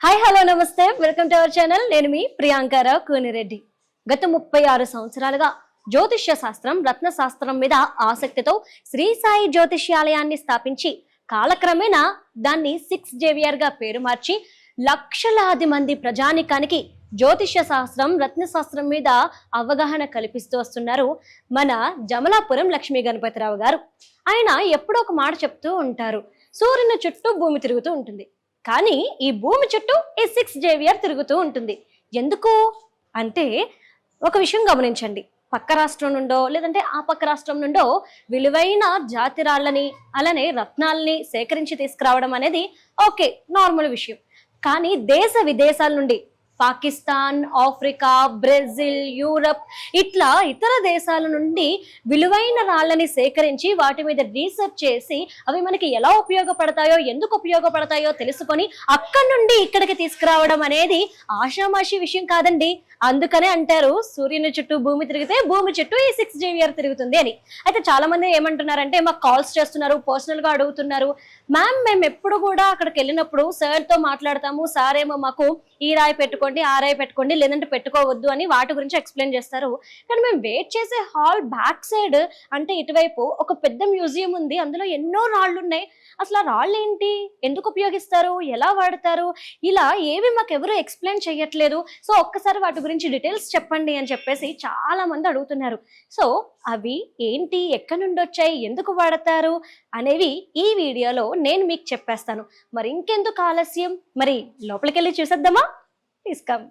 Hi hello నమస్తే. Welcome to our channel నేను మీ ప్రియాంకారావు కోనిరెడ్డి. గత ముప్పై ఆరు సంవత్సరాలుగా జ్యోతిష్య శాస్త్రం రత్న శాస్త్రం మీద ఆసక్తితో శ్రీ సాయి జ్యోతిష్యాలయాన్ని స్థాపించి కాలక్రమేణా దాన్ని సిక్స్ జేవియర్గా పేరు మార్చి లక్షలాది మంది ప్రజానికానికి జ్యోతిష్య శాస్త్రం రత్న శాస్త్రం మీద అవగాహన కల్పిస్తూ వస్తున్నారు మన జమలాపురం లక్ష్మీ గణపతిరావు గారు. ఆయన ఎప్పుడో ఒక మాట చెప్తూ ఉంటారు. సూర్యుని చుట్టూ భూమి తిరుగుతూ ఉంటుంది. కానీ ఈ భూమి చుట్టూ ఈ సిక్స్ జేవియర్ తిరుగుతూ ఉంటుంది. ఎందుకు? అంటే ఒక విషయం గమనించండి. పక్క రాష్ట్రం నుండో లేదంటే ఆ పక్క రాష్ట్రం నుండో విలువైన జాతిరాళ్ళని అలానే రత్నాలని సేకరించి తీసుకురావడం అనేది ఓకే నార్మల్ విషయం. కానీ దేశ విదేశాల నుండి పాకిస్తాన్ ఆఫ్రికా బ్రెజిల్ యూరప్ ఇట్లా ఇతర దేశాల నుండి విలువైన రాళ్ళని సేకరించి వాటి మీద రీసెర్చ్ చేసి అవి మనకి ఎలా ఉపయోగపడతాయో ఎందుకు ఉపయోగపడతాయో తెలుసుకొని అక్కడి నుండి ఇక్కడికి తీసుకురావడం అనేది ఆషామాషి విషయం కాదండి. అందుకనే అంటారు సూర్యుని చుట్టూ భూమి తిరిగితే భూమి చుట్టూ ఈ సిక్స్ జీవియర్ తిరుగుతుంది అని. అయితే చాలా మంది ఏమంటున్నారంటే మాకు కాల్స్ చేస్తున్నారు పర్సనల్గా అడుగుతున్నారు. మ్యామ్ మేము ఎప్పుడు కూడా అక్కడికి వెళ్ళినప్పుడు సార్తో మాట్లాడతాము సార్ ఏమో మాకు ఈ రాయి పెట్టుకోండి పెట్టుకోండి ఆర్ఐ పెట్టుకోండి లేదంటే పెట్టుకోవద్దు అని వాటి గురించి ఎక్స్ప్లెయిన్ చేస్తారు. కానీ మేము వెయిట్ చేసే హాల్ బ్యాక్ సైడ్ అంటే ఇటువైపు ఒక పెద్ద మ్యూజియం ఉంది అందులో ఎన్నో రాళ్ళు ఉన్నాయి అసలు ఆ రాళ్ళు ఏంటి ఎందుకు ఉపయోగిస్తారు? ఎలా వాడతారు? ఇలా ఏవి మాకు ఎవరు ఎక్స్ప్లెయిన్ చేయట్లేదు. సో ఒక్కసారి వాటి గురించి డీటెయిల్స్ చెప్పండి అని చెప్పేసి చాలా మంది అడుగుతున్నారు. సో అవి ఏంటి? ఎక్కడి నుండి వచ్చాయి? ఎందుకు వాడతారు? అనేవి ఈ వీడియోలో నేను మీకు చెప్పేస్తాను. మరి ఇంకెందుకు ఆలస్యం? మరి లోపలికి వెళ్ళి చూసేద్దామా? Please come.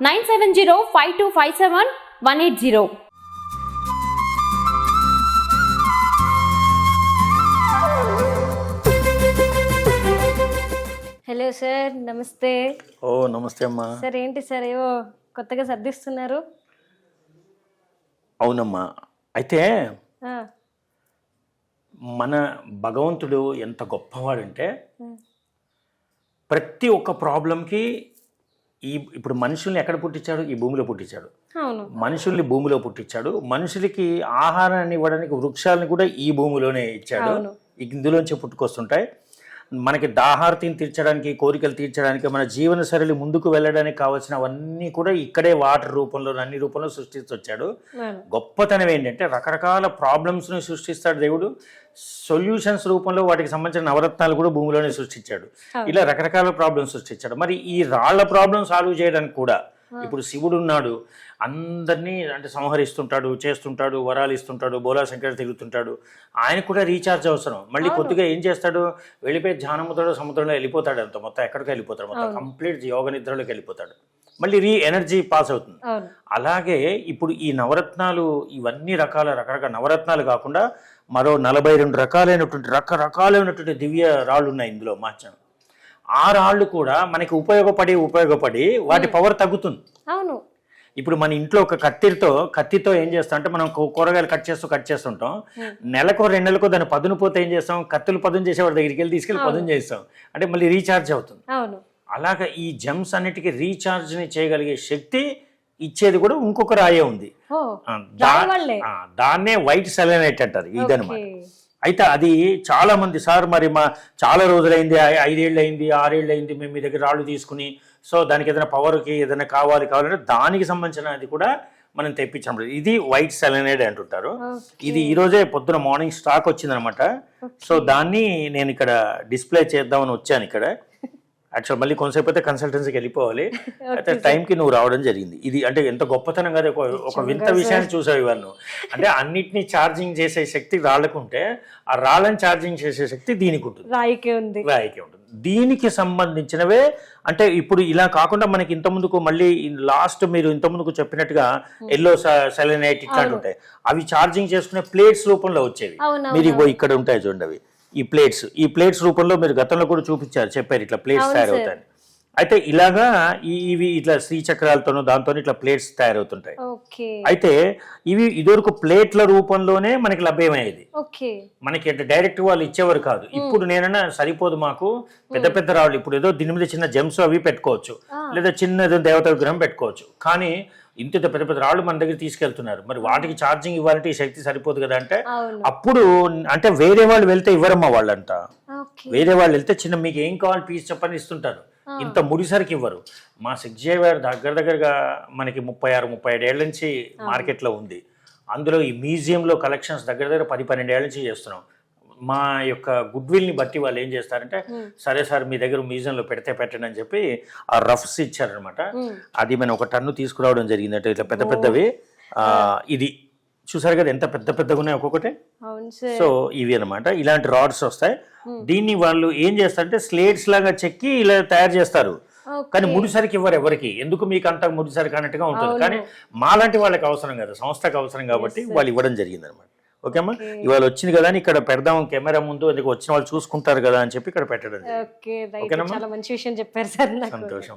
nine seven zero five two five seven one eight zero. Hello sir నమస్తే. ఓ నమస్తే అమ్మా. సార్ ఏంటి సార్ ఏవో కొత్తగా సర్దిస్తున్నారు? అవునమ్మా. అయితే ఆ, మన భగవంతుడు ఎంత గొప్పవాడంటే ప్రతి ఒక్క ప్రాబ్లంకి ఈ ఇప్పుడు మనుషుల్ని ఎక్కడ పుట్టించాడు? ఈ భూమిలో పుట్టించాడు. మనుషుల్ని భూమిలో పుట్టించాడు. మనుషులకి ఆహారాన్ని ఇవ్వడానికి వృక్షాలను కూడా ఈ భూమిలోనే ఇచ్చాడు. ఇందులోంచి పుట్టుకొస్తుంటాయి. మనకి దాహార్తిని తీర్చడానికి కోరికలు తీర్చడానికి మన జీవన శైలి ముందుకు వెళ్ళడానికి కావాల్సినవన్నీ కూడా ఇక్కడే వాటర్ రూపంలో అన్ని రూపంలో సృష్టించి వచ్చాడు గొప్పతనం ఏంటంటే రకరకాల ప్రాబ్లమ్స్ని సృష్టిస్తాడు దేవుడు. సొల్యూషన్స్ రూపంలో వాటికి సంబంధించిన నవరత్నాలు కూడా భూమిలోనే సృష్టించాడు. ఇలా రకరకాల ప్రాబ్లమ్స్ సృష్టించాడు. మరి ఈ రాళ్ళ ప్రాబ్లం సాల్వ్ చేయడానికి కూడా ఇప్పుడు శివుడు ఉన్నాడు. అందరినీ అంటే సంహరిస్తుంటాడు చేస్తుంటాడు వరాలు ఇస్తుంటాడు బోలా శంకర్ తిరుగుతుంటాడు. ఆయన కూడా రీఛార్జ్ అవసరం. మళ్ళీ కొద్దిగా ఏం చేస్తాడు? వెళ్ళిపోయి ధ్యానముద్రలో సముద్రంలో వెళ్ళిపోతాడు అంత మొత్తం. ఎక్కడికి వెళ్ళిపోతాడు మొత్తం. కంప్లీట్ యోగ నిద్రలోకి వెళ్ళిపోతాడు. మళ్ళీ రీ ఎనర్జీ పాస్ అవుతుంది. అలాగే ఇప్పుడు ఈ నవరత్నాలు ఇవన్నీ రకాల రకరకాల నవరత్నాలు కాకుండా మరో నలభై రెండు రకాలైనటువంటి రకరకాలైనటువంటి దివ్య రాళ్ళు ఉన్నాయి ఇందులో మార్చం ఆ రాళ్ళు కూడా మనకి ఉపయోగపడి ఉపయోగపడి వాటి పవర్ తగ్గుతుంది. అవును. ఇప్పుడు మన ఇంట్లో ఒక కత్తితో కత్తితో ఏం చేస్తాం అంటే మనం కూరగాయలు కట్ చేస్తూ కట్ చేస్తుంటాం. నెలకో రెండు నెలకో దాన్ని పదును పోతే ఏం చేస్తాం? కత్తులు పదును చేసేవాడి దగ్గరికి వెళ్ళి తీసుకెళ్ళి పదును చేస్తాం. అంటే మళ్ళీ రీఛార్జ్ అవుతుంది. అవును. అలాగా ఈ జెమ్స్ అన్నిటికీ రీఛార్జ్ని చేయగలిగే శక్తి ఇచ్చేది కూడా ఇంకొక రాయే ఉంది. దాన్నే వైట్ సెలనైట్ అంటారు ఇదనమాట. అయితే అది చాలా మంది సార్ మరి మా చాలా రోజులైంది ఐదేళ్ళు అయింది ఆరేళ్ళు అయింది మేము మీ దగ్గర రాళ్ళు తీసుకుని సో దానికి ఏదైనా పవర్కి ఏదైనా కావాలి కావాలంటే దానికి సంబంధించిన అది కూడా మనం తెప్పించాం ఇది వైట్ సెలనైడ్ అంటుంటారు. ఇది ఈ రోజే పొద్దున మార్నింగ్ స్టాక్ వచ్చిందనమాట. సో దాన్ని నేను ఇక్కడ డిస్ప్లే చేద్దామని వచ్చాను ఇక్కడ. యాక్చువల్ మళ్ళీ కొంతసేపు అయితే కన్సల్టెన్సీకి వెళ్ళిపోవాలి. అయితే టైంకి నువ్వు రావడం జరిగింది. ఇది అంటే ఎంత గొప్పతనం కదా ఒక వింత విషయాన్ని చూసావు ఇవాళ నువ్వు. అంటే అన్నిటినీ ఛార్జింగ్ చేసే శక్తి రాళ్ళకుంటే ఆ రాళ్ళని ఛార్జింగ్ చేసే శక్తి దీనికి ఉంటుంది. రాయికే ఉంది. రాయికి ఉంటుంది. దీనికి సంబంధించినవే అంటే ఇప్పుడు ఇలా కాకుండా మనకి ఇంత ముందుకు మళ్ళీ లాస్ట్ మీరు ఇంత ముందుకు చెప్పినట్టుగా ఎల్లో సెలనైట్ ఇట్లాంటి ఉంటాయి. అవి ఛార్జింగ్ చేసుకునే ప్లేట్స్ రూపంలో వచ్చేవి. మీరు ఇక్కడ ఉంటాయి చూడండి అవి. ఈ ప్లేట్స్ ఈ ప్లేట్స్ రూపంలో మీరు గతంలో కూడా చూపించారు చెప్పారు ఇట్లా ప్లేట్స్ తయారవుతాయి అయితే ఇలాగా ఇవి ఇట్లా శ్రీచక్రాలతోనూ దాంతో ఇట్లా ప్లేట్స్ తయారవుతుంటాయి. అయితే ఇవి ఇదివరకు ప్లేట్ల రూపంలోనే మనకి లభ్యమయ్యేది. ఓకే. మనకి డైరెక్ట్ వాళ్ళు ఇచ్చేవారు కాదు. ఇప్పుడు నేనన్నా సరిపోదు మాకు పెద్ద పెద్ద రాళ్ళు ఇప్పుడు ఏదో దీని మీద చిన్న జెమ్స్ అవి పెట్టుకోవచ్చు. లేదా చిన్న ఏదో దేవత విగ్రహం పెట్టుకోవచ్చు. కానీ ఇంత పెద్ద పెద్ద రాళ్ళు మన దగ్గర తీసుకెళ్తున్నారు. మరి వాటికి ఛార్జింగ్ ఇవ్వాలంటే ఈ శక్తి సరిపోదు కదా అంటే? అప్పుడు అంటే వేరే వాళ్ళు వెళ్తే ఇవ్వరమ్మా వాళ్ళంట. వేరే వాళ్ళు వెళ్తే చిన్న మీకు ఏం కావాలి పీస్ చెప్పని ఇస్తుంటారు. ఇంత ముడిసరికి ఇవ్వరు. మా సిగ్జే గారు దగ్గర దగ్గరగా మనకి ముప్పై ఆరు ముప్పై ఏడు ఏళ్ళ నుంచి మార్కెట్లో ఉంది. అందులో ఈ మ్యూజియంలో కలెక్షన్స్ దగ్గర దగ్గర పది పన్నెండు ఏళ్ళ నుంచి చేస్తున్నాం. మా యొక్క గుడ్ విల్ని బట్టి వాళ్ళు ఏం చేస్తారంటే సరే సార్ మీ దగ్గర మ్యూజియంలో పెడితే పెట్టండి అని చెప్పి ఆ రఫ్స్ ఇచ్చారనమాట అది మనం ఒక టన్ను తీసుకురావడం జరిగింది. అంటే ఇట్లా పెద్ద పెద్దవి. ఆ, ఇది చూసారు కదా ఎంత పెద్ద పెద్దగా ఉన్నాయి ఒక్కొక్కటి? సో ఇవి అన్నమాట. ఇలాంటి రాడ్స్ వస్తాయి. దీన్ని వాళ్ళు ఏం చేస్తారంటే స్లేట్స్ లాగా చెక్కి ఇలా తయారు చేస్తారు. కానీ ముడిసరికి ఇవ్వరు ఎవరికి. ఎందుకు మీకు అంత ముడిసరికి అన్నట్టుగా ఉంటుంది. కానీ మాలాంటి వాళ్ళకి అవసరం కదా. సంస్థకు అవసరం కాబట్టి వాళ్ళు ఇవ్వడం జరిగింది అనమాట ఓకేమ్మా ఇవాళ వచ్చింది కదా అని ఇక్కడ పెడదాం కెమెరా ముందు అందుకు వచ్చిన వాళ్ళు చూసుకుంటారు కదా అని చెప్పి ఇక్కడ పెట్టడం ఓకే? చాలా మంచి విషయం చెప్పారు సార్ సంతోషం.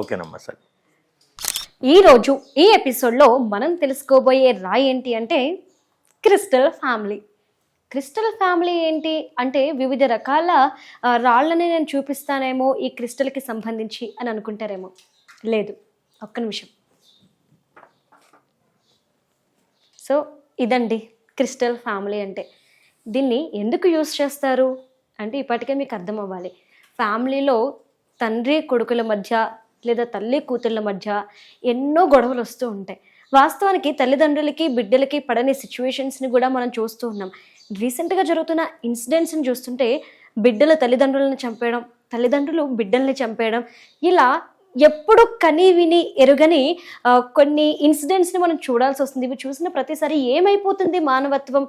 ఓకేనమ్మా సరే. ఈ రోజు ఈ ఎపిసోడ్లో మనం తెలుసుకోబోయే రాయి ఏంటి అంటే క్రిస్టల్ ఫ్యామిలీ. క్రిస్టల్ ఫ్యామిలీ ఏంటి అంటే వివిధ రకాల రాళ్ళని నేను చూపిస్తానేమో ఈ క్రిస్టల్కి సంబంధించి అని అనుకుంటారేమో. లేదు ఒక్క నిమిషం. సో ఇదండి. క్రిస్టల్ ఫ్యామిలీ అంటే. దీన్ని ఎందుకు యూస్ చేస్తారు? అంటే ఇప్పటికే మీకు అర్థం అవ్వాలి ఫ్యామిలీలో తండ్రి కొడుకుల మధ్య లేదా తల్లి కూతుళ్ళ మధ్య ఎన్నో గొడవలు వస్తూ ఉంటాయి. వాస్తవానికి తల్లిదండ్రులకి బిడ్డలకి పడని సిచ్యువేషన్స్ని కూడా మనం చూస్తూ ఉన్నాం. రీసెంట్గా జరుగుతున్న ఇన్సిడెంట్స్ని చూస్తుంటే బిడ్డలు తల్లిదండ్రులను చంపేయడం తల్లిదండ్రులు బిడ్డల్ని చంపేయడం ఇలా ఎప్పుడు కని విని ఎరుగని కొన్ని ఇన్సిడెంట్స్ని మనం చూడాల్సి వస్తుంది. ఇవి చూసిన ప్రతిసారి ఏమైపోతుంది మానవత్వం?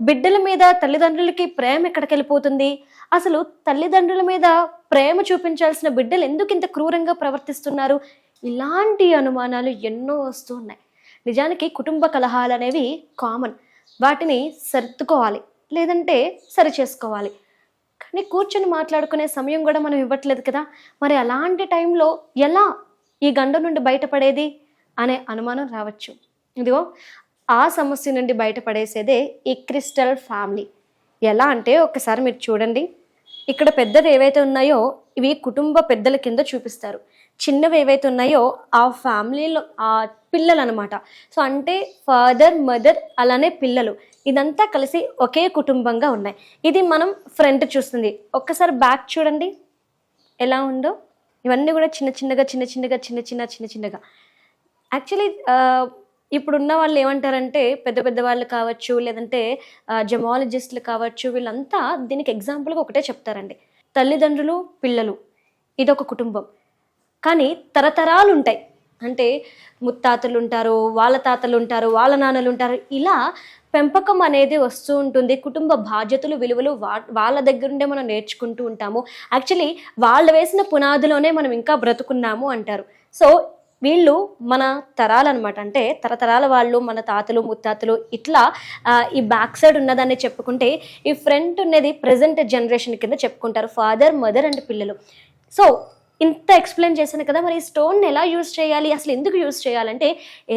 బిడ్డల మీద తల్లిదండ్రులకి ప్రేమ ఎక్కడికి వెళ్ళిపోతుంది? అసలు తల్లిదండ్రుల మీద ప్రేమ చూపించాల్సిన బిడ్డలు ఎందుకు ఇంత క్రూరంగా ప్రవర్తిస్తున్నారు? ఇలాంటి అనుమానాలు ఎన్నో వస్తున్నాయి నిజానికి కుటుంబ కలహాలు అనేవి కామన్. వాటిని సర్దుకోవాలి. లేదంటే సరి నీ కూర్చొని మాట్లాడుకునే సమయం కూడా మనం ఇవ్వట్లేదు కదా? మరి అలాంటి టైంలో ఎలా ఈ గండం నుండి బయటపడేది అనే అనుమానం రావచ్చు. ఇదిగో ఆ సమస్య నుండి బయటపడేసేదే ఈ క్రిస్టల్ ఫ్యామిలీ. ఎలా అంటే ఒకసారి మీరు చూడండి. ఇక్కడ పెద్దవి ఏవైతే ఉన్నాయో ఇవి కుటుంబ పెద్దల కింద చూపిస్తారు. చిన్నవి ఏవైతే ఉన్నాయో ఆ ఫ్యామిలీలో ఆ పిల్లలు అనమాట సో అంటే ఫాదర్ మదర్ అలానే పిల్లలు. ఇదంతా కలిసి ఒకే కుటుంబంగా ఉన్నాయి. ఇది మనం ఫ్రంట్ చూస్తుంది. ఒక్కసారి బ్యాక్ చూడండి. ఎలా ఉందో. ఇవన్నీ కూడా చిన్న చిన్నగా చిన్న చిన్నగా చిన్న చిన్న చిన్న చిన్నగా. యాక్చువల్లీ ఇప్పుడున్న వాళ్ళు ఏమంటారంటే పెద్ద పెద్ద వాళ్ళు కావచ్చు లేదంటే జమాలజిస్టులు కావచ్చు వీళ్ళంతా దీనికి ఎగ్జాంపుల్గా ఒకటే చెప్తారండి. తల్లిదండ్రులు పిల్లలు. ఇదొక కుటుంబం. కానీ తరతరాలు ఉంటాయి అంటే ముత్తాతలు ఉంటారు వాళ్ళ తాతలు ఉంటారు వాళ్ళ నాన్నలు ఉంటారు ఇలా పెంపకం అనేది వస్తూ ఉంటుంది. కుటుంబ బాధ్యతలు విలువలు వా వాళ్ళ దగ్గరుండే మనం నేర్చుకుంటూ ఉంటాము. యాక్చువల్లీ వాళ్ళు వేసిన పునాదిలోనే మనం ఇంకా బ్రతుకున్నాము అంటారు. సో వీళ్ళు మన తరాలన్నమాట అంటే తరతరాల వాళ్ళు మన తాతలు ముత్తాతలు ఇట్లా ఈ బ్యాక్ సైడ్ ఉన్నదాన్ని చెప్పుకుంటే ఈ ఫ్రంట్ ఉన్నది ప్రజెంట్ జనరేషన్ కింద చెప్పుకుంటారు. ఫాదర్ మదర్ అండ్ పిల్లలు. సో ఇంత ఎక్స్ప్లెయిన్ చేశాను కదా మరి ఈ స్టోన్ ఎలా యూజ్ చేయాలి? అసలు ఎందుకు యూజ్ చేయాలంటే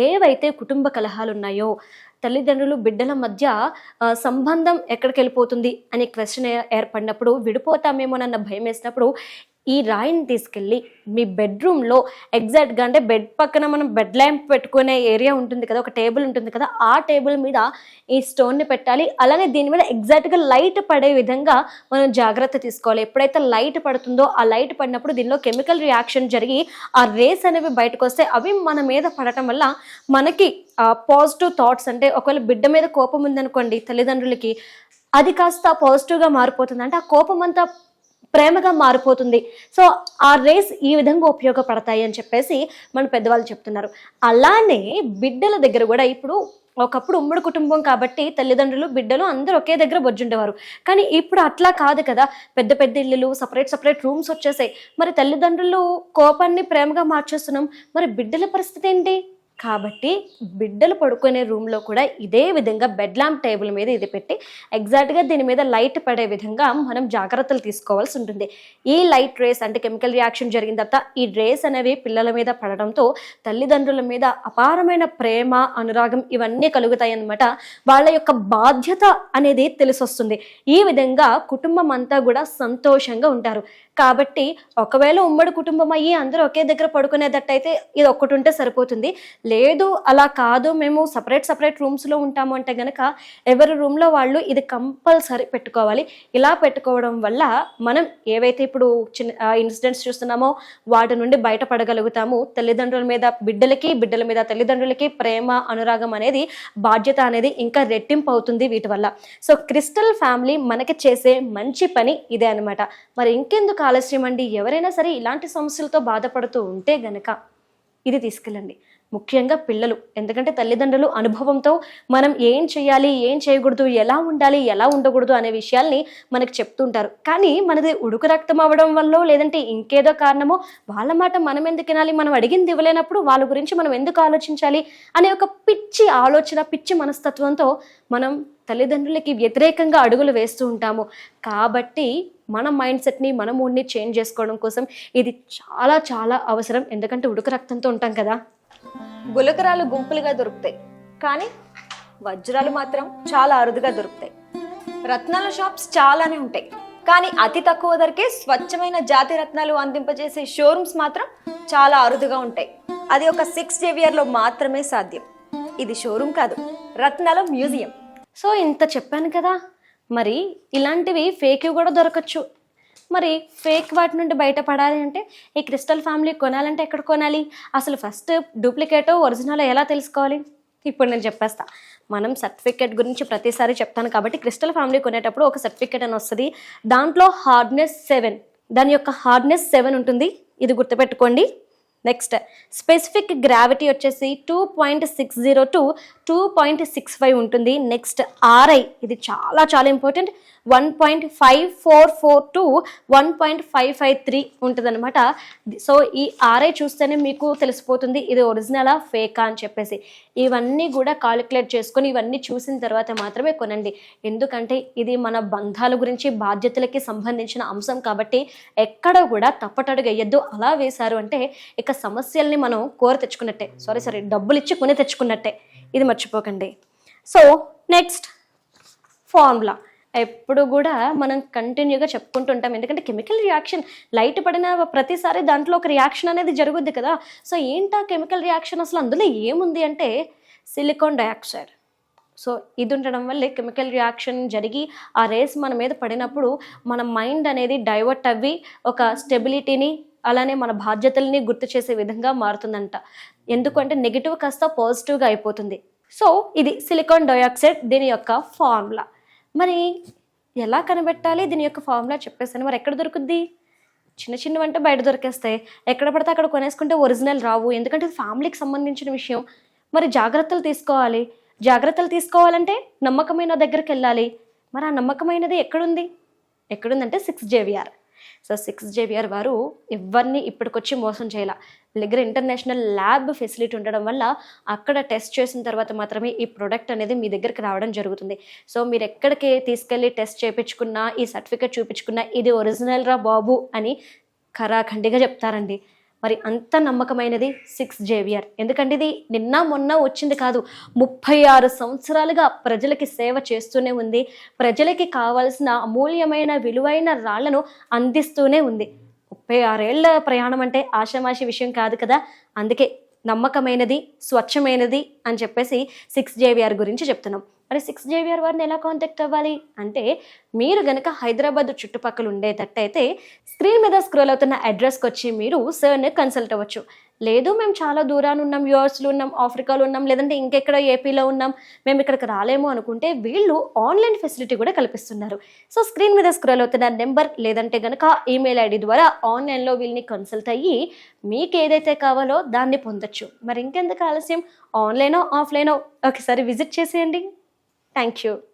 ఏవైతే కుటుంబ కలహాలు ఉన్నాయో తల్లిదండ్రులు బిడ్డల మధ్య సంబంధం ఎక్కడికి వెళ్ళిపోతుంది అనే క్వశ్చన్ ఏర్పడినప్పుడు విడిపోతామేమోనన్న భయం వేసినప్పుడు ఈ రాయిని తీసుకెళ్ళి మీ బెడ్రూమ్లో ఎగ్జాక్ట్గా అంటే బెడ్ పక్కన మనం బెడ్ ల్యాంప్ పెట్టుకునే ఏరియా ఉంటుంది కదా ఒక టేబుల్ ఉంటుంది కదా ఆ టేబుల్ మీద ఈ స్టోన్ని పెట్టాలి. అలాగే దీని మీద ఎగ్జాక్ట్గా లైట్ పడే విధంగా మనం జాగ్రత్త తీసుకోవాలి. ఎప్పుడైతే లైట్ పడుతుందో ఆ లైట్ పడినప్పుడు దీనిలో కెమికల్ రియాక్షన్ జరిగి ఆ రేస్ అనేవి బయటకు వస్తే అవి మన మీద పడటం వల్ల మనకి పాజిటివ్ థాట్స్ అంటే ఒకవేళ బిడ్డ మీద కోపం ఉందనుకోండి తల్లిదండ్రులకి అది కాస్త పాజిటివ్గా మారిపోతుంది అంటే ఆ కోపం అంతా ప్రేమగా మారిపోతుంది. సో ఆ రేస్ ఈ విధంగా ఉపయోగపడతాయి అని చెప్పేసి మన పెద్దవాళ్ళు చెప్తున్నారు. అలానే బిడ్డల దగ్గర కూడా ఇప్పుడు ఒకప్పుడు ఉమ్మడి కుటుంబం కాబట్టి తల్లిదండ్రులు బిడ్డలు అందరూ ఒకే దగ్గర బొజ్జుండేవారు. కానీ ఇప్పుడు అట్లా కాదు కదా. పెద్ద పెద్ద ఇల్లులు సపరేట్ సపరేట్ రూమ్స్ వచ్చేసాయి. మరి తల్లిదండ్రులు కోపాన్ని ప్రేమగా మార్చేస్తున్నాం. మరి బిడ్డల పరిస్థితి ఏంటి? కాబట్టి బిడ్డలు పడుకునే రూమ్లో కూడా ఇదే విధంగా బెడ్ ల్యాంప్ టేబుల్ మీద ఇది పెట్టి ఎగ్జాక్ట్గా దీని మీద లైట్ పడే విధంగా మనం జాగ్రత్తలు తీసుకోవాల్సి ఉంటుంది. ఈ లైట్ రేస్ అంటే కెమికల్ రియాక్షన్ జరిగిన తర్వాత ఈ రేస్ అనేవి పిల్లల మీద పడడంతో తల్లిదండ్రుల మీద అపారమైన ప్రేమ అనురాగం ఇవన్నీ కలుగుతాయి అన్నమాట వాళ్ళ యొక్క బాధ్యత అనేది తెలిసొస్తుంది. ఈ విధంగా కుటుంబం అంతా కూడా సంతోషంగా ఉంటారు. కాబట్టి ఒకవేళ ఉమ్మడి కుటుంబం అయ్యి అందరూ ఒకే దగ్గర పడుకునేటట్టయితే ఇది ఒక్కటి ఉంటే సరిపోతుంది. లేదు అలా కాదు మేము సపరేట్ సపరేట్ రూమ్స్లో ఉంటాము అంటే గనక ఎవరి రూమ్లో వాళ్ళు ఇది కంపల్సరీ పెట్టుకోవాలి. ఇలా పెట్టుకోవడం వల్ల మనం ఏవైతే ఇప్పుడు చిన్న ఇన్సిడెంట్స్ చూస్తున్నామో వాటి నుండి బయటపడగలుగుతాము. తల్లిదండ్రుల మీద బిడ్డలకి బిడ్డల మీద తల్లిదండ్రులకి ప్రేమ అనురాగం అనేది బాధ్యత అనేది ఇంకా రెట్టింపు అవుతుంది వీటి వల్ల. సో క్రిస్టల్ ఫ్యామిలీ మనకి చేసే మంచి పని ఇదే అనమాట మరి ఇంకెందుకు ఆలస్యం అండి? ఎవరైనా సరే ఇలాంటి సమస్యలతో బాధపడుతూ ఉంటే గనక ఇది తీసుకెళ్ళండి. ముఖ్యంగా పిల్లలు. ఎందుకంటే తల్లిదండ్రులు అనుభవంతో మనం ఏం చేయాలి ఏం చేయకూడదు ఎలా ఉండాలి ఎలా ఉండకూడదు అనే విషయాల్ని మనకు చెప్తుంటారు. కానీ మనది ఉడుకు రక్తం అవ్వడం వల్ల లేదంటే ఇంకేదో కారణమో వాళ్ళ మాట మనం ఎందుకు వినాలి మనం అడిగింది ఇవ్వలేనప్పుడు వాళ్ళ గురించి మనం ఎందుకు ఆలోచించాలి అనే ఒక పిచ్చి ఆలోచన పిచ్చి మనస్తత్వంతో మనం తల్లిదండ్రులకి వ్యతిరేకంగా అడుగులు వేస్తూ ఉంటాము. కాబట్టి మన మైండ్ సెట్ని మన మూడ్ని చేంజ్ చేసుకోవడం కోసం ఇది చాలా చాలా అవసరం. ఎందుకంటే ఉడుకు రక్తంతో ఉంటాం కదా. గులకరాలు గుంపులుగా దొరుకుతాయి. కానీ వజ్రాలు మాత్రం చాలా అరుదుగా దొరుకుతాయి. రత్నాల షాప్స్ చాలానే ఉంటాయి. కానీ అతి తక్కువ ధరకే స్వచ్ఛమైన జాతి రత్నాలు అందింపజేసే షోరూమ్స్ మాత్రం చాలా అరుదుగా ఉంటాయి. అది ఒక సిక్స్ జేవియర్లో మాత్రమే సాధ్యం. ఇది షోరూమ్ కాదు రత్నాల మ్యూజియం సో ఇంత చెప్పాను కదా. మరి ఇలాంటివి ఫేక్ కూడా దొరకచ్చు. మరి ఫేక్ వాటి నుండి బయటపడాలి అంటే ఈ క్రిస్టల్ ఫ్యామిలీ కొనాలంటే ఎక్కడ కొనాలి? అసలు ఫస్ట్ డూప్లికేటో ఒరిజినల్ ఎలా తెలుసుకోవాలి? ఇప్పుడు నేను చెప్పేస్తా. మనం సర్టిఫికేట్ గురించి ప్రతిసారి చెప్తాను కాబట్టి క్రిస్టల్ ఫ్యామిలీ కొనేటప్పుడు ఒక సర్టిఫికేట్ అని వస్తుంది. దాంట్లో హార్డ్నెస్ సెవెన్ దాని యొక్క హార్డ్నెస్ సెవెన్ ఉంటుంది. ఇది గుర్తుపెట్టుకోండి. నెక్స్ట్ స్పెసిఫిక్ గ్రావిటీ వచ్చేసి two point six zero to two point six five ఉంటుంది. నెక్స్ట్ ఆర్ఐ ఇది చాలా చాలా important one point five four four to one point five five three ఉంటుంది అనమాట సో ఈ ఆర్ఐ చూస్తేనే మీకు తెలిసిపోతుంది ఇది ఒరిజినలా ఫేకా అని చెప్పేసి. ఇవన్నీ కూడా కాలిక్యులేట్ చేసుకొని ఇవన్నీ చూసిన తర్వాత మాత్రమే కొనండి. ఎందుకంటే ఇది మన బంధాల గురించి బాధ్యతలకి సంబంధించిన అంశం కాబట్టి ఎక్కడ కూడా తప్పటడుగు వేయద్దు అలా వేశారు అంటే ఇక సమస్యల్ని మనం కోర తెచ్చుకున్నట్టే. సారీ సారీ డబ్బులు ఇచ్చి కొని తెచ్చుకున్నట్టే. ఇది మర్చిపోకండి. So next formula. ఎప్పుడు కూడా మనం కంటిన్యూగా చెప్పుకుంటుంటాం. ఎందుకంటే కెమికల్ రియాక్షన్ లైట్ పడిన ప్రతిసారి దాంట్లో ఒక రియాక్షన్ అనేది జరుగుద్ది కదా. సో ఏంటా కెమికల్ రియాక్షన్ అసలు? అందులో ఏముంది అంటే సిలికాన్ డయాక్సైడ్ సో ఇది ఉండడం వల్లే కెమికల్ రియాక్షన్ జరిగి ఆ రేస్ మన మీద పడినప్పుడు మన మైండ్ అనేది డైవర్ట్ అవ్వి ఒక స్టెబిలిటీని అలానే మన బాధ్యతల్ని గుర్తు చేసే విధంగా మారుతుందంట. ఎందుకంటే నెగిటివ్ కాస్త పాజిటివ్గా అయిపోతుంది. సో ఇది సిలికాన్ డయాక్సైడ్ దీని యొక్క ఫార్ములా మరి ఎలా కనిపెట్టాలి? దీని యొక్క ఫార్ములా చెప్పేసాను మరి ఎక్కడ దొరుకుద్ది? చిన్న చిన్నవి అంటే బయట దొరికేస్తాయి. ఎక్కడ పడితే అక్కడ కొనేసుకుంటే ఒరిజినల్ రావు. ఎందుకంటే ఫ్యామిలీకి సంబంధించిన విషయం. మరి జాగ్రత్తలు తీసుకోవాలి. జాగ్రత్తలు తీసుకోవాలంటే నమ్మకమైన దగ్గరికి వెళ్ళాలి. మరి ఆ నమ్మకమైనది ఎక్కడుంది? ఎక్కడుందంటే six JVR. So six Xavier వారు ఎవరిని ఇప్పటికొచ్చి మోసం చేయాల. దగ్గర ఇంటర్నేషనల్ ల్యాబ్ ఫెసిలిటీ ఉండడం వల్ల అక్కడ టెస్ట్ చేసిన తర్వాత మాత్రమే ఈ ప్రోడక్ట్ అనేది మీ దగ్గరికి రావడం జరుగుతుంది. సో మీరు ఎక్కడికి తీసుకెళ్ళి టెస్ట్ చేయించుకున్నా ఈ సర్టిఫికేట్ చూపించుకున్నా ఇది ఒరిజినల్ రా బాబు అని ఖరాఖండిగా చెప్తారండి. మరి అంత నమ్మకమైనది సిక్స్ జేవియర్. ఎందుకంటే ఇది నిన్న మొన్న వచ్చింది కాదు ముప్పై ఆరు సంవత్సరాలుగా ప్రజలకి సేవ చేస్తూనే ఉంది. ప్రజలకి కావాల్సిన అమూల్యమైన విలువైన రాళ్ళను అందిస్తూనే ఉంది. ముప్పై ఆరేళ్ళ ప్రయాణం అంటే ఆషామాషి విషయం కాదు కదా. అందుకే నమ్మకమైనది స్వచ్ఛమైనది అని చెప్పేసి సిక్స్ జేవిఆర్ గురించి చెప్తున్నాం. మరి సిక్స్ జేవిఆర్ వారిని ఎలా కాంటాక్ట్ అవ్వాలి? అంటే మీరు గనక హైదరాబాద్ చుట్టుపక్కల ఉండేటట్టయితే స్క్రీన్ మీద స్క్రోల్ అవుతున్న అడ్రస్కి వచ్చి మీరు సార్ని కన్సల్ట్ అవ్వచ్చు. లేదు మేము చాలా దూరాన్ని ఉన్నాం యూఎస్లో ఉన్నాం ఆఫ్రికాలో ఉన్నాం లేదంటే ఇంకెక్కడ ఏపీలో ఉన్నాం మేము ఇక్కడికి రాలేము అనుకుంటే వీళ్ళు ఆన్లైన్ ఫెసిలిటీ కూడా కల్పిస్తున్నారు. సో స్క్రీన్ మీద స్క్రోల్ అవుతున్న నెంబర్ లేదంటే గనక ఈమెయిల్ ఐడి ద్వారా ఆన్లైన్లో వీళ్ళని కన్సల్ట్ అయ్యి మీకు ఏదైతే కావాలో దాన్ని పొందొచ్చు. మరి ఇంకెందుకు ఆలస్యం? ఆన్లైనో ఆఫ్లైనో ఒకసారి విజిట్ చేసేయండి. Thank you.